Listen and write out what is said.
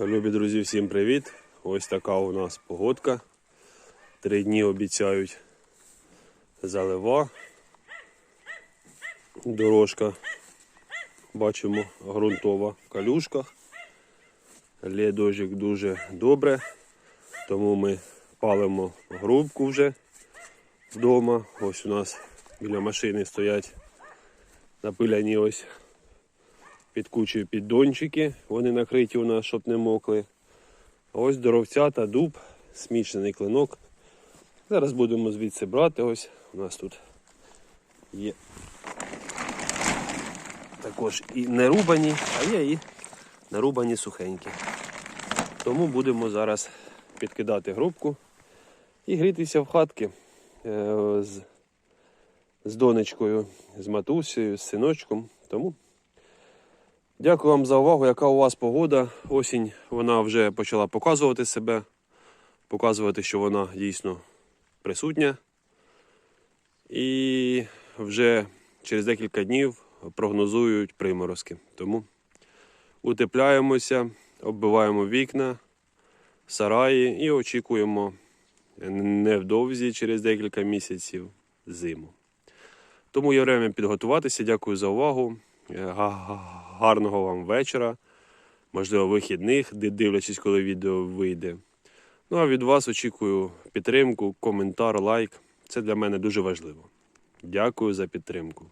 Любі друзі, всім привіт! Ось така у нас погодка. Три дні обіцяють залива. Дорожка, бачимо, ґрунтова в калюшках. Лє дуже добре, тому ми палимо грубку вже вдома. Ось у нас біля машини стоять напиляні ось під кучею піддончики. Вони накриті у нас, щоб не мокли. Ось доровця та дуб, смічений клинок. Зараз будемо звідси брати. Ось у нас тут є також і нерубані, а є і нарубані сухенькі. Тому будемо зараз підкидати грубку і грітися в хатки е, з, з донечкою, з матусею, з синочком. Тому Дякую вам за увагу. Яка у вас погода? Осінь вона вже почала показувати себе, показувати, що вона дійсно присутня. І вже через декілька днів прогнозують приморозки. Тому утепляємося, оббиваємо вікна, сараї і очікуємо невдовзі через декілька місяців зиму. Тому є время підготуватися. Дякую за увагу. Е, га- Гарного вам вечора, можливо, вихідних, де дивлячись, коли відео вийде. Ну а від вас очікую підтримку, коментар, лайк. Це для мене дуже важливо. Дякую за підтримку.